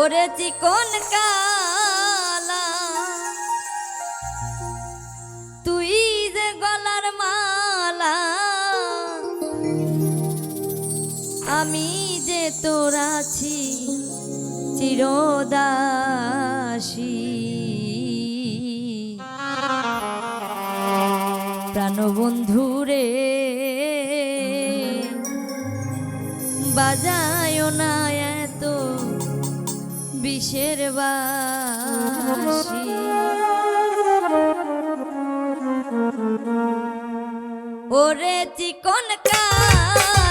ওরে চিকন কালা, তুই যে গলার মালা, আমি যে তোর আছি চিরদাসী। প্রাণবন্ধু রে বাজায় না এত বিষের ওরে চিকন কালা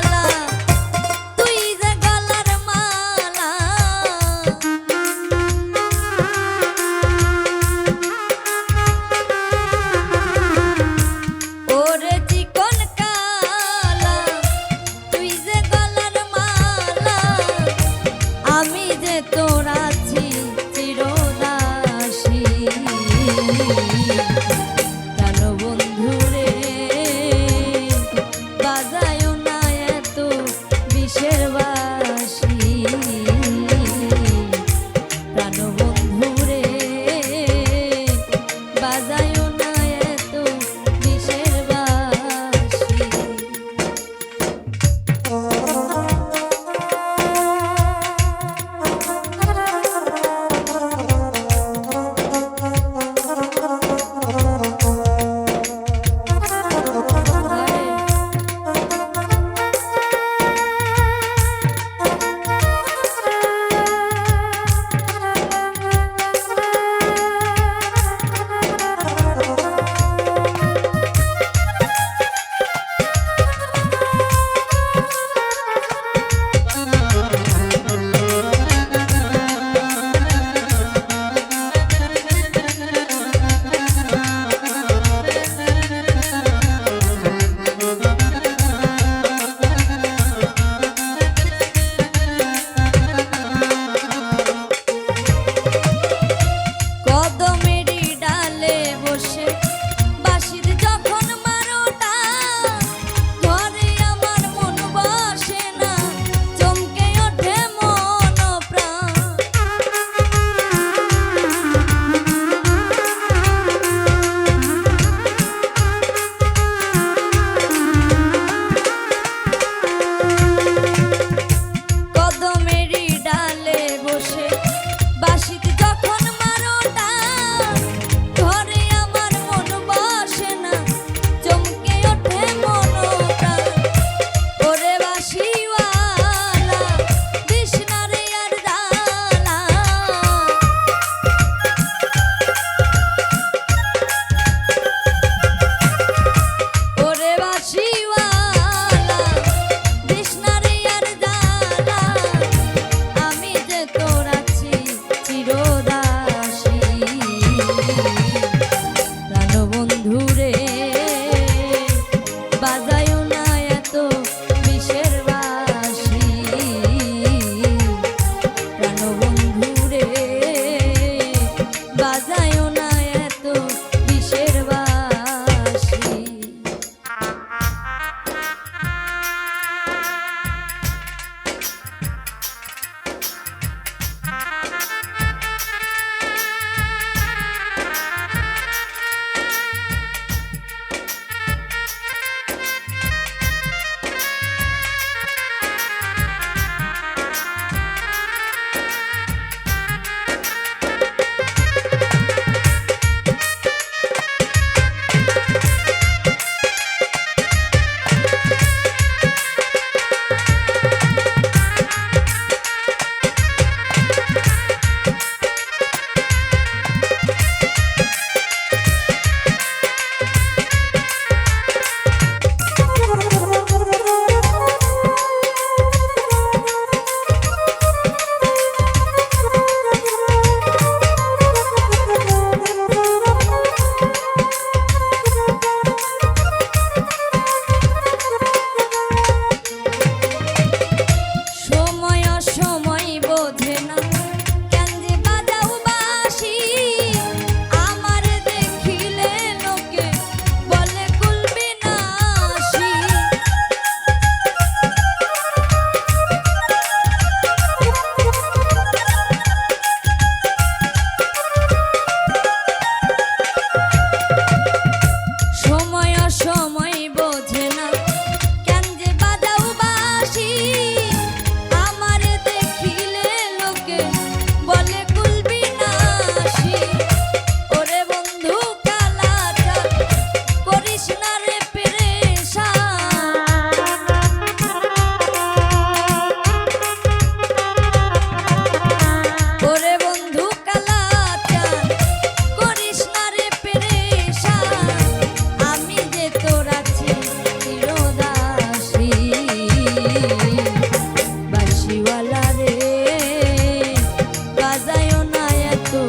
মতো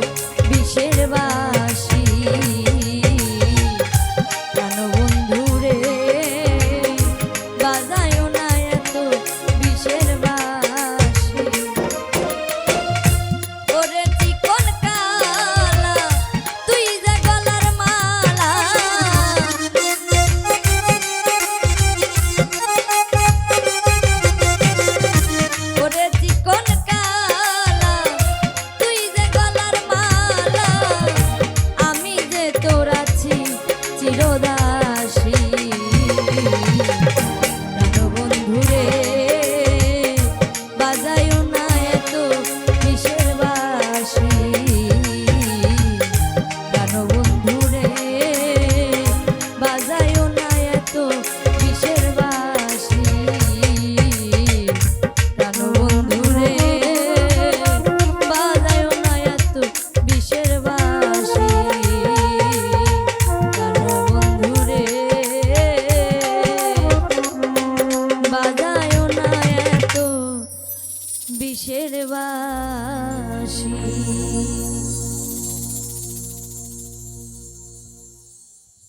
বিষের